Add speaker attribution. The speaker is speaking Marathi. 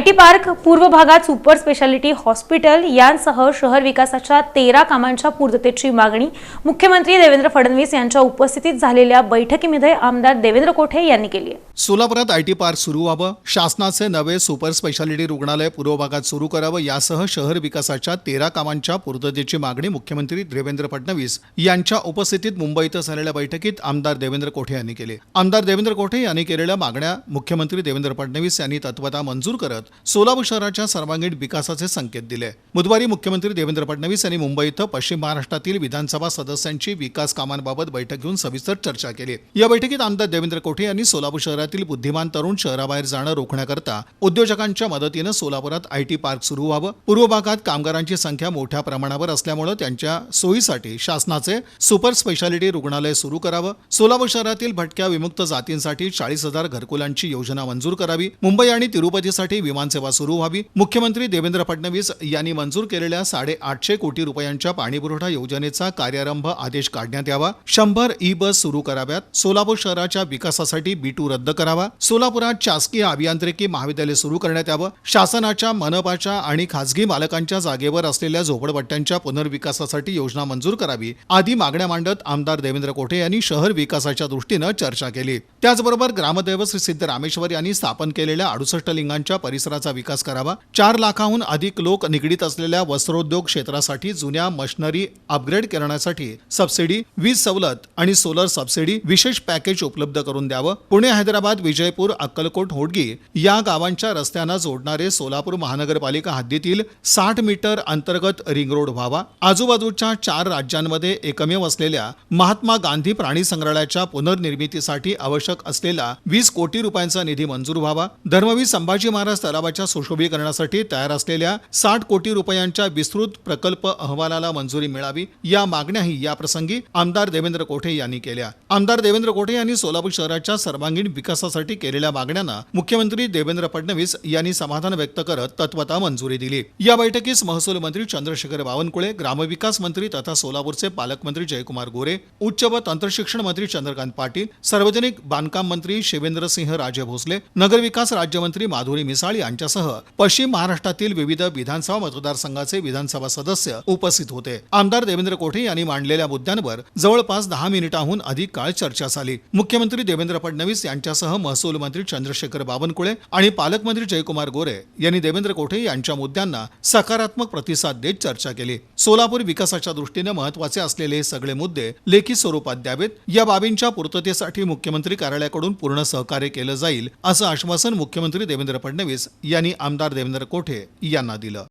Speaker 1: आयटी पार्क पूर्व भागात सुपर स्पेशालिटी हॉस्पिटल यांसह शहर विकासाच्या तेरा कामांच्या पूर्ततेची मागणी मुख्यमंत्री देवेंद्र फडणवीस यांच्या उपस्थितीत झालेल्या बैठकीमध्ये आमदार देवेंद्र कोठे यांनी केली
Speaker 2: सोलापुरात आयटी पार्क सुरू व्हावं शासनाचे नवे सुपर स्पेशालिटी रुग्णालय पूर्व भागात सुरू करावं यासह शहर विकासाच्या तेरा कामांच्या पूर्ततेची मागणी मुख्यमंत्री देवेंद्र फडणवीस यांच्या उपस्थितीत मुंबईत झालेल्या बैठकीत आमदार देवेंद्र कोठे यांनी केली. आमदार देवेंद्र कोठे यांनी केलेल्या मागण्या मुख्यमंत्री देवेंद्र फडणवीस यांनी तत्वता मंजूर करत सोलापूर शहराच्या सर्वांगीण विकासाचे संकेत दिले. बुधवारी मुख्यमंत्री देवेंद्र फडणवीस यांनी मुंबई इथं पश्चिम महाराष्ट्रातील विधानसभा सदस्यांची विकास कामांबाबत बैठक घेऊन सविस्तर चर्चा केली. या बैठकीत आमदार देवेंद्र कोठे यांनी सोलापूर शहरातील बुद्धिमान तरुण शहराबाहेर जाणं रोखण्याकरता उद्योजकांच्या मदतीनं सोलापुरात आयटी पार्क सुरू व्हावं. पूर्व भागात कामगारांची संख्या मोठ्या प्रमाणावर असल्यामुळे त्यांच्या सोयीसाठी शासनाचे सुपर स्पेशालिटी रुग्णालय सुरू करावं. सोलापूर शहरातील भटक्या विमुक्त जातींसाठी चाळीस हजार घरकुलांची योजना मंजूर करावी. मुंबई आणि तिरुपतीसाठी विमानसेवा सुरू व्हावी. मुख्यमंत्री देवेंद्र फडणवीस यांनी मंजूर केलेल्या साडेआठशे कोटी रुपयांच्या पाणीपुरवठा योजनेचा कार्यारंभ आदेश काढण्यात यावा. शंभर ई बस सुरू कराव्यात. सोलापूर शहराच्या विकासासाठी बीटू रद्द करावा. सोलापुरात शासकीय अभियांत्रिकी महाविद्यालय सुरू करण्यात यावं. शासनाच्या मनपाच्या आणि खासगी मालकांच्या जागेवर असलेल्या झोपडपट्ट्यांच्या पुनर्विकासासाठी योजना मंजूर करावी. आदी मागण्या मांडत आमदार देवेंद्र कोठे यांनी शहर विकासाच्या दृष्टीनं चर्चा केली. त्याचबरोबर ग्रामदैव श्री सिद्ध रामेश्वर यांनी स्थापन केलेल्या अडुसष्ट लिंगांच्या परिसराचा विकास करावा. चार लाखाहून अधिक लोक निगडीत असलेल्या वस्त्रोद्योग क्षेत्रासाठी जुन्या मशिनरी अपग्रेड करण्यासाठी सबसिडी वीज सवलत आणि सोलर सबसिडी विशेष पॅकेज उपलब्ध करून द्यावं. पुणे हैदराबाद विजयपूर अक्कलकोट होडगी या गावांच्या रस्त्यांना जोडणारे सोलापूर महानगरपालिका हद्दीतील साठ मीटर अंतर्गत रिंग रोड व्हावा. आजूबाजूच्या चार राज्यांमध्ये एकमेव असलेल्या महात्मा गांधी प्राणी संग्रहालयाच्या पुनर्निर्मितीसाठी आवश्यक आवश्यक असलेला वीस कोटी रुपयांचा निधी मंजूर व्हावा. धर्मवीर संभाजी महाराज तलावाच्या सुशोभीकरणासाठी तयार असलेल्या साठ कोटी रुपयांच्या विस्तृत प्रकल्प अहवालाला मंजुरी मिळावी या मागण्याही या प्रसंगी आमदार देवेंद्र कोठे यांनी केल्या. आमदार देवेंद्र कोठे यांनी सोलापूर शहराच्या सर्वांगीण विकासासाठी केलेल्या मागण्यांना मुख्यमंत्री देवेंद्र फडणवीस यांनी समाधान व्यक्त करत तत्वता मंजुरी दिली. या बैठकीस महसूल मंत्री चंद्रशेखर बावनकुळे ग्रामविकास मंत्री तथा सोलापूरचे पालकमंत्री जयकुमार गोरे उच्च व तंत्रशिक्षण मंत्री चंद्रकांत पाटील सार्वजनिक बांधकाम मंत्री शिवेंद्रसिंह राजे भोसले नगरविकास राज्यमंत्री माधुरी मिसाळ यांच्यासह पश्चिम महाराष्ट्रातील विविध विधानसभा मतदारसंघाचे विधानसभा सदस्य उपस्थित होते. आमदार देवेंद्र कोठे यांनी मांडलेल्या मुद्द्यांवर जवळपास दहा मिनिटांहून अधिक काळ चर्चा झाली. मुख्यमंत्री देवेंद्र फडणवीस यांच्यासह महसूल मंत्री चंद्रशेखर बावनकुळे आणि पालकमंत्री जयकुमार गोरे यांनी देवेंद्र कोठे यांच्या मुद्द्यांना सकारात्मक प्रतिसाद देत चर्चा केली. सोलापूर विकासाच्या दृष्टीने महत्त्वाचे असलेले हे सगळे मुद्दे लेखी स्वरूपात द्यावेत. या बाबींच्या पूर्ततेसाठी मुख्यमंत्री कार्यालयाकडून पूर्ण सहकार्य केलं जाईल असं आश्वासन मुख्यमंत्री देवेंद्र फडणवीस यांनी आमदार देवेंद्र कोठे यांना दिलं.